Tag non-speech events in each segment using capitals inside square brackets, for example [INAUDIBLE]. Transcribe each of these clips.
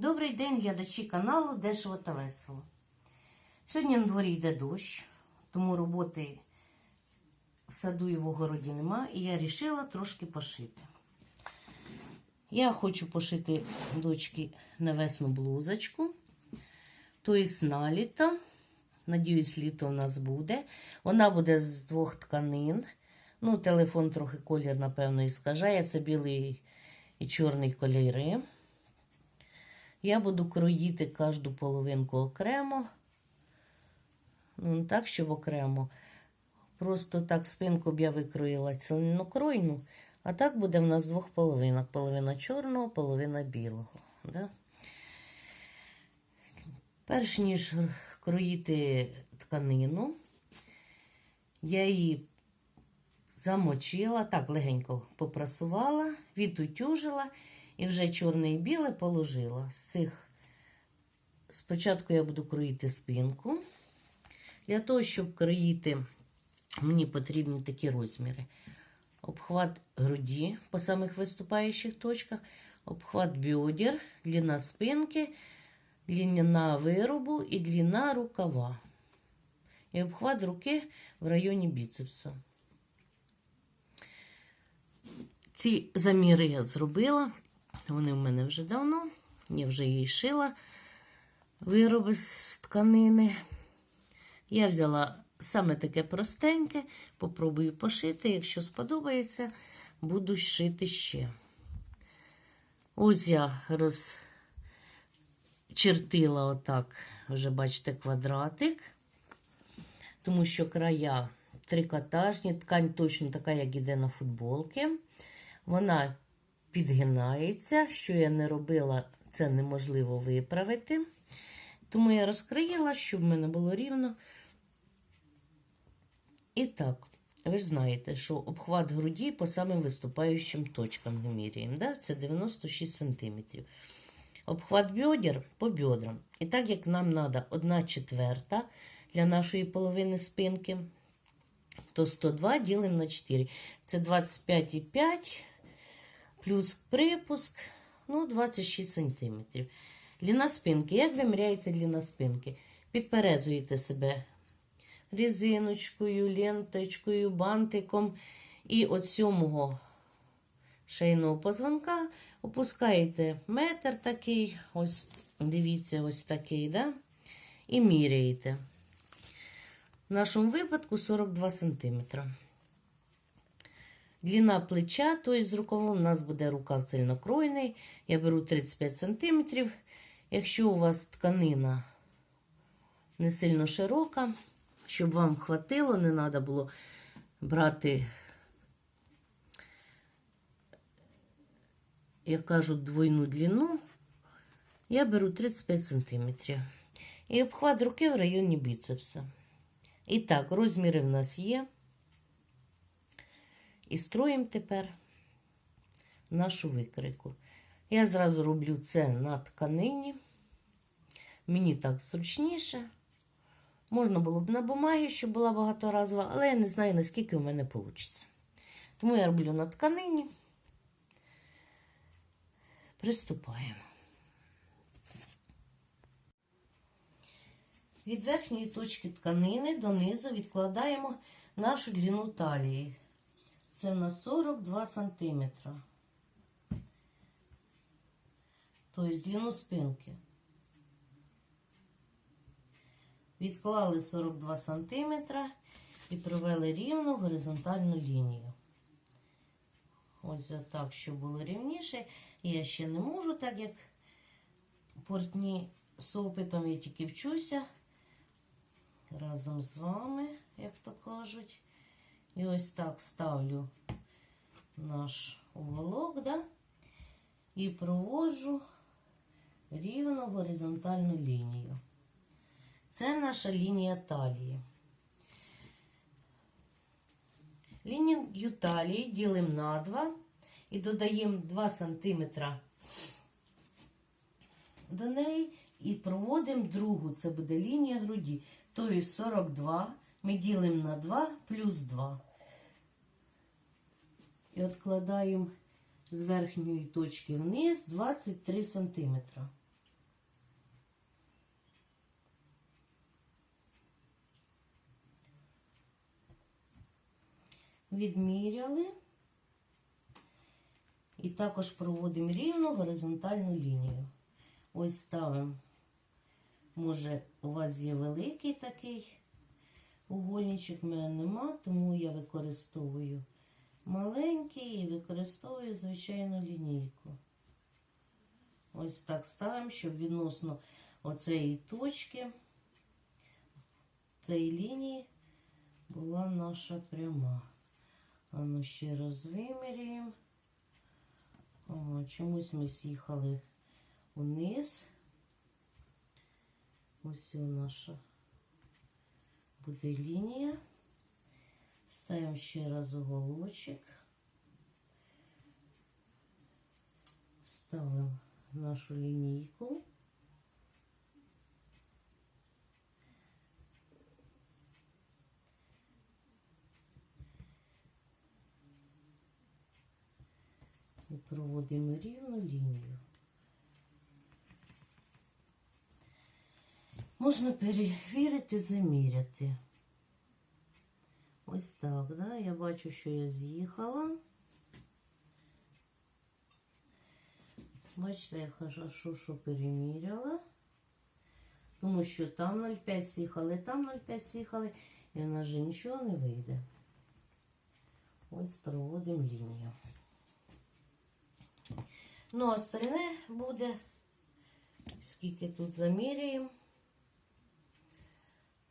Добрий день, глядачі каналу Дешево та Весело. Сьогодні на дворі йде дощ, тому роботи в саду і в огороді нема, і я вирішила трошки пошити. Я хочу пошити дочки на весну блузочку, тобто наліта. Надіюсь, літо у нас буде. Вона буде з двох тканин. Ну, телефон трохи колір, напевно, іскажає. Це білий і чорний кольори. Я буду кроїти кожну половинку окремо. Ну, так, щоб окремо. Просто так спинку б я викроїла цільнокройну, а так буде в нас двох половинок. Половина чорного, половина білого. Да? Перш ніж кроїти тканину, я її замочила, так легенько попрасувала, відутюжила і вже чорне і біле положила. З цих спочатку я буду кроїти спинку. Для того, щоб кроїти, мені потрібні такі розміри. Обхват груді по самих виступаючих точках, обхват бедер, длина спинки, длина виробу і длина рукава. І обхват руки в районі біцепсу. Ці заміри я зробила. Вони в мене вже давно. Я вже її шила вироби з тканини. Я взяла саме таке простеньке, попробую пошити. Якщо сподобається, буду шити ще. Ось я розчертила отак, вже бачите, квадратик, тому що края трикотажні, ткань точно така, як іде на футболки. Вона підгинається. Що я не робила, це неможливо виправити. Тому я розкроїла, щоб в мене було рівно. І так, ви ж знаєте, що обхват груді по самим виступаючим точкам ми міряємо. Да? Це 96 см. Обхват бедер по бедрам. І так як нам треба 1 четверта для нашої половини спинки, то 102 ділимо на 4. Це 25,5 плюс припуск, ну, 26 см. Длина спинки. Як виміряється длина спинки? Підперезуєте себе резиночкою, ленточкою, бантиком. І от сьомого шейного позвонка опускаєте метр такий, ось, дивіться, ось такий, да? і міряєте. В нашому випадку 42 см. Длина плеча, тобто з рукавом у нас буде рукав цельнокройний. Я беру 35 см. Якщо у вас тканина не сильно широка, щоб вам хватило, не треба було брати, як кажуть, двойну длину, я беру 35 см. І обхват руки в районі біцепса. І так, розміри в нас є. І строїмо тепер нашу викрику. Я зразу роблю це на тканині. Мені так зручніше. Можна було б на бумагі, щоб була багаторазова, але я не знаю, наскільки у мене вийде. Тому я роблю на тканині. Приступаємо. Від верхньої точки тканини донизу відкладаємо нашу длину талії. Це в нас 42 сантиметра. Тобто длину спинки. Відклали 42 сантиметра і провели рівну горизонтальну лінію. Ось так, щоб було рівніше. Я ще не можу, так як портні з опитом я тільки вчуся разом з вами, як то кажуть. І ось так ставлю наш уголок, да? і проводжу рівно горизонтальну лінію. Це наша лінія талії. Лінію талії ділимо на 2 і додаємо 2 см до неї і проводимо другу, це буде лінія груді. Тобто 42 ми ділимо на 2 плюс 2 і відкладаємо з верхньої точки вниз 23 см. Відміряли і також проводимо рівну горизонтальну лінію. Ось ставимо, може, у вас є великий такий угольничок, у мене нема, тому я використовую маленький і використовую звичайну лінійку. Ось так ставимо, щоб відносно оцеї точки, цієї лінії була наша пряма. А ну ще раз виміряємо. Ага, чомусь ми з'їхали вниз. Ось наша буде лінія. Ставимо ще раз уголочок. Ставимо нашу лінійку. І проводимо рівну лінію. Можна перевірити, заміряти. Ось так, да? Я бачу, що я з'їхала. Бачите, я хорошо, що переміряла. Тому що там 0,5 з'їхали, там 0,5 з'їхали, і в нас же нічого не вийде. Ось проводимо лінію. Ну, остальне буде, скільки тут заміряємо.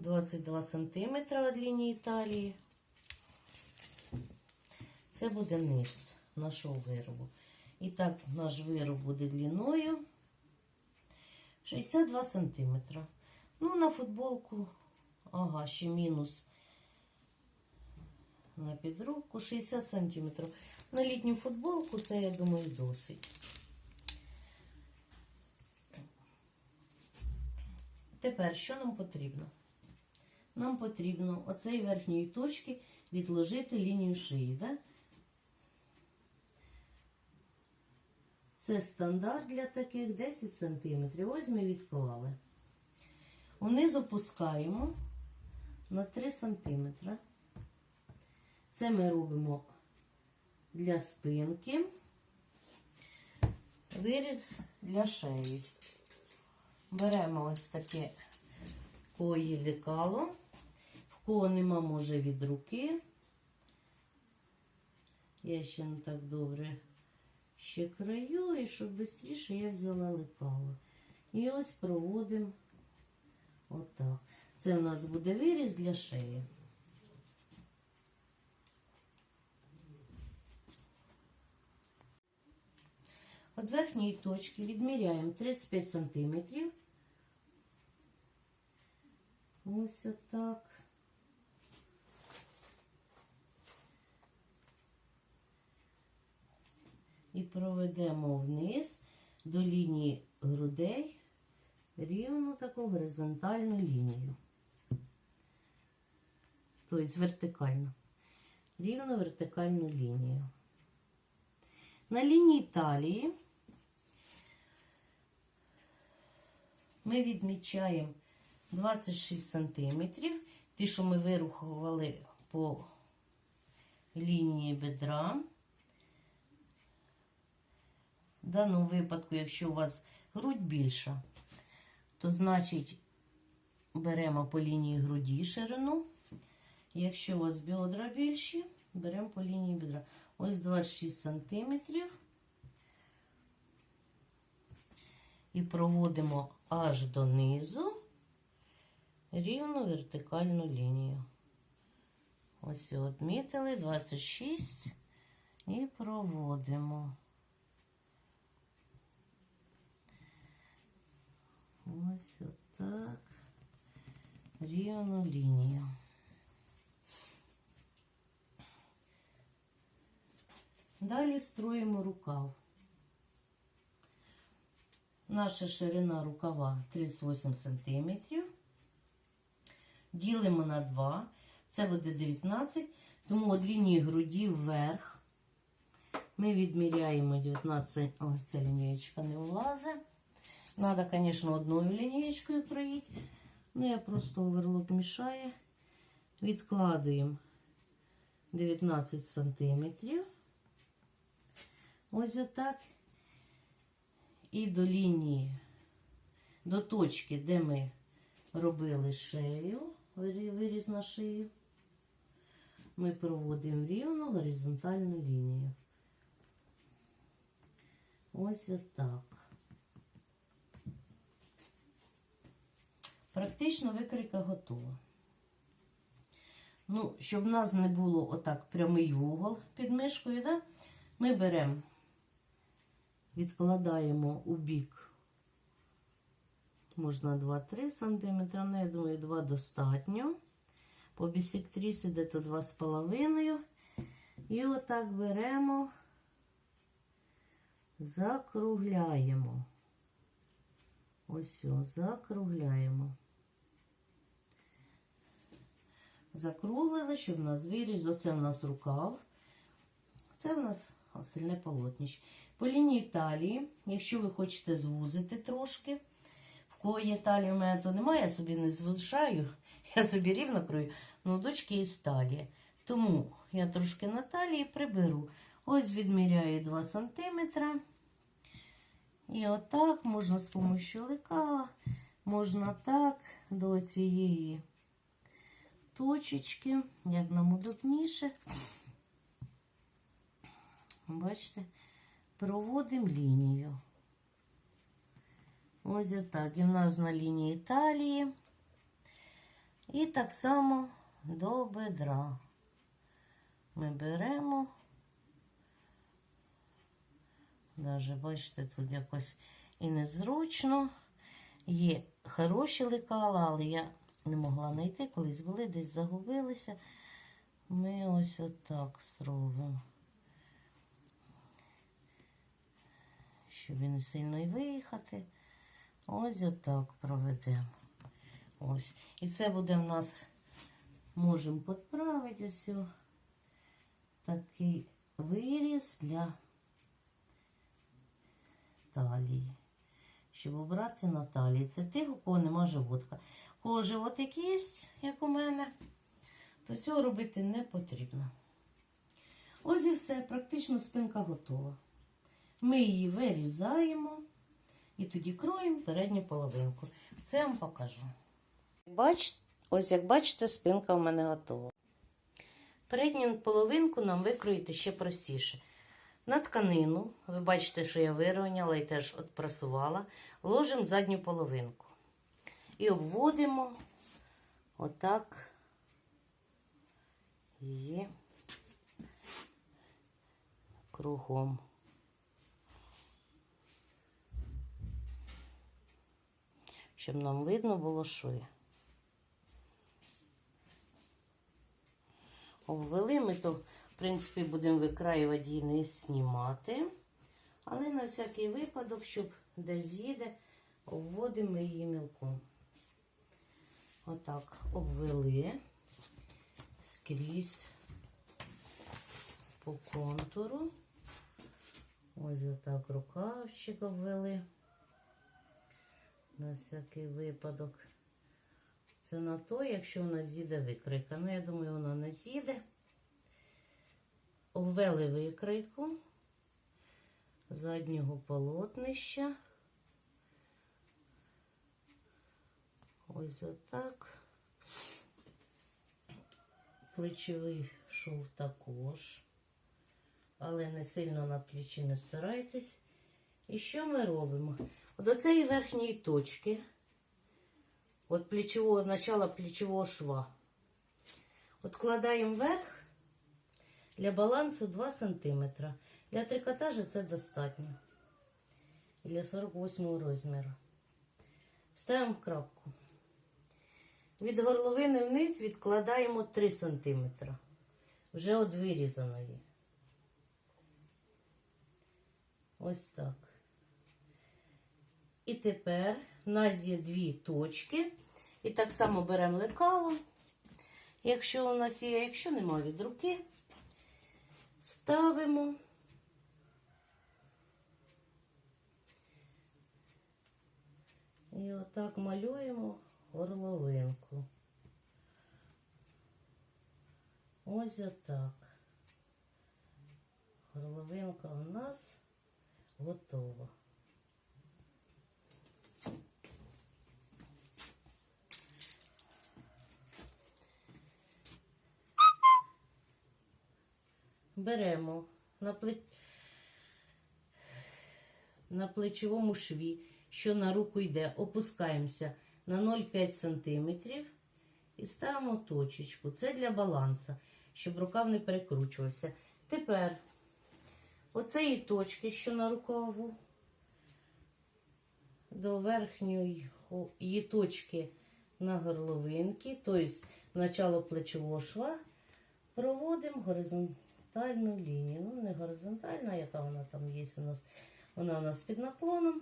22 сантиметра від лінії талії. Це буде низ нашого виробу. І так, наш вироб буде длиною 62 сантиметра. Ну, на футболку, ага, ще мінус на підробку 60 сантиметрів. На літню футболку це, я думаю, досить. Тепер, що нам потрібно? Нам потрібно оцей верхньої точки відложити лінію шиї. Да? Це стандарт для таких 10 см. Ось ми відклали. Униз опускаємо на 3 см. Це ми робимо для спинки, виріз для шиї. Беремо ось таке кої лекало. В кого нема, може від руки. Я ще не так добре ще краю, і щоб швидше я взяла лекало. І ось проводимо отак. Це у нас буде виріз для шиї. От верхньої точки відміряємо 35 сантиметрів. Ось отак. І проведемо вниз до лінії грудей рівну таку горизонтальну лінію. Тобто вертикально. Рівну вертикальну лінію. На лінії талії ми відмічаємо 26 сантиметрів. Ті, що ми вирухували по лінії бедра. В даному випадку, якщо у вас грудь більша, то значить беремо по лінії груді ширину. Якщо у вас бедра більші, беремо по лінії бедра. Ось 26 сантиметрів. І проводимо аж донизу рівну вертикальну лінію. Ось відмітили 26 і проводимо. Ось отак рівну лінію. Далі строїмо рукав. Наша ширина рукава 38 см. Ділимо на 2, це буде 19, тому від лінії груді вверх ми відміряємо 19, о, ця лінієчка не влазить. Надо, звісно, одною лінієчкою проїти. Ну, я просто оверлок мішає. Відкладуємо 19 сантиметрів. Ось отак. І до лінії, до точки, де ми робили шею, вирі- виріз на шию, ми проводимо рівну горизонтальну лінію. Ось отак. Практично викрика готова. Ну, щоб в нас не було отак прямий вугол під мишкою, да? ми беремо, відкладаємо у бік, можна 2-3 см, ну, я думаю, 2 достатньо. По бісектрисі десь 2,5. І отак беремо, закругляємо. Ось, о, закругляємо. Закруглили, щоб у нас виріз. Оце в нас рукав. Це в нас остальне полотнище. По лінії талії, якщо ви хочете звузити трошки, в кого є талія, в мене то немає, я собі не звужаю, [LAUGHS] я собі рівно крою, ну, дочки є талія. Тому я трошки на талії приберу. Ось відміряю 2 см. І отак можна з допомогою лекала, можна так до цієї точечки, як нам удобніше. Бачите, проводимо лінію. Ось отак. І в нас на лінії талії. І так само до бедра. Ми беремо. Даже, бачите, тут якось і незручно. Є хороші лекала, але я не могла знайти, колись були, десь загубилися. Ми ось отак зробимо. Щоб не сильно і виїхати. Ось отак проведемо. Ось. І це буде в нас, можемо підправити ось такий виріз для талії. Щоб обрати на талії. Це тих, у кого нема животка. У кого животик є, як у мене, то цього робити не потрібно. Ось і все, практично спинка готова. Ми її вирізаємо і тоді кроємо передню половинку. Це я вам покажу. Бач, ось як бачите, спинка в мене готова. Передню половинку нам викроїти ще простіше. На тканину, ви бачите, що я вирівняла і теж отпрасувала, ложимо задню половинку. І обводимо отак її кругом. Щоб нам видно було шви. Обвели ми то, принципі, будемо викраювати і не знімати. Але на всякий випадок, щоб десь з'їде, обводимо її мілком. Отак обвели скрізь по контуру. Ось отак рукавчик обвели. На всякий випадок. Це на то, якщо нас з'їде викройка. Ну, я думаю, вона не з'їде. Обвели викройку заднього полотнища. Ось отак. Плечовий шов також. Але не сильно на плечі не старайтесь. І що ми робимо? До цієї верхньої точки, от плечового, начала плечового шва, откладаємо вверх для балансу 2 см. Для трикотажа це достатньо. Для 48 розміру. Ставимо крапку. Від горловини вниз відкладаємо 3 см. Вже от вирізаної. Ось так. І тепер в нас є дві точки. І так само беремо лекало, якщо у нас є, якщо нема від руки, ставимо. І отак малюємо горловинку. Ось отак. Горловинка у нас готова. Беремо на, пле... на плечовому шві, що на руку йде, опускаємося на 0,5 см і ставимо точечку. Це для балансу, щоб рукав не перекручувався. Тепер оцеї точки, що на рукаву, до верхньої її точки на горловинки, тобто начало плечового шва, проводимо горизонтальну лінію. Ну, не горизонтальна, яка вона там є у нас. Вона у нас під наклоном,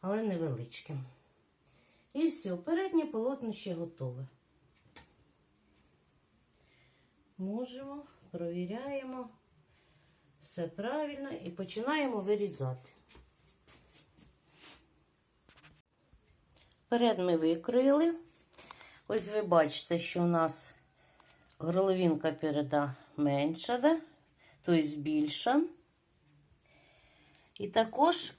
але невеличким. І все, переднє полотнище готове. Можемо, провіряємо. Все правильно і починаємо вирізати. Перед ми викроїли. Ось ви бачите, що у нас горловинка переда менша, да? тобто більша. І також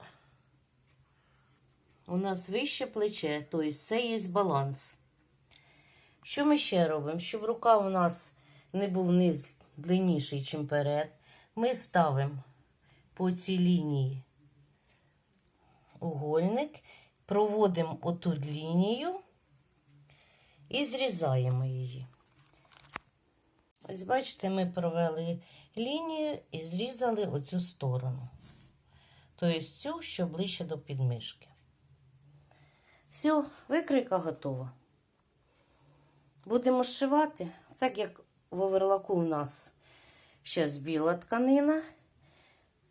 у нас вище плече, тобто це є баланс. Що ми ще робимо? Щоб рука у нас не був низ длинніший, ніж перед, ми ставимо по цій лінії угольник, проводимо оту лінію і зрізаємо її. Ось бачите, ми провели лінію і зрізали оцю сторону. Тобто цю, що ближче до підмишки. Все, викройка готова. Будемо зшивати, так як в оверлаку у нас зараз біла тканина.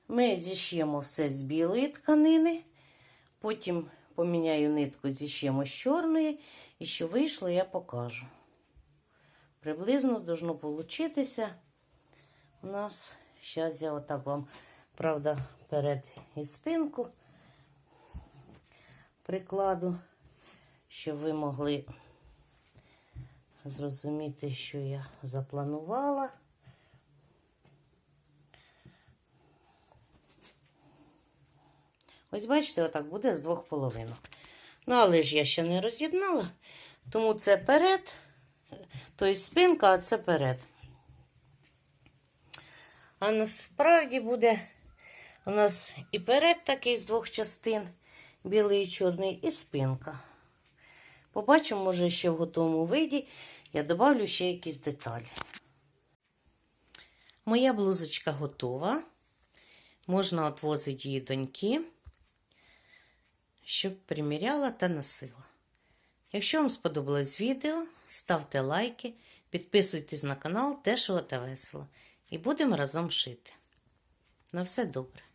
Ми зіш'ємо все з білої тканини, потім поміняю нитку, зіш'ємо з чорної, і що вийшло, я покажу. Приблизно должно получитися у нас. Зараз я отак вам, правда, перед і спинку прикладу, щоб ви могли зрозуміти, що я запланувала. Ось бачите, отак буде з двох половинок. Ну, але ж я ще не роз'єднала, тому це перед, тобто спинка, а це перед. А насправді буде у нас і перед такий з двох частин, білий і чорний, і спинка. Побачимо, може, ще в готовому виді я добавлю ще якісь деталі. Моя блузочка готова. Можна відвозити її доньки, щоб приміряла та носила. Якщо вам сподобалось відео, ставте лайки, підписуйтесь на канал теж та весело. І будемо разом шити. На все добре!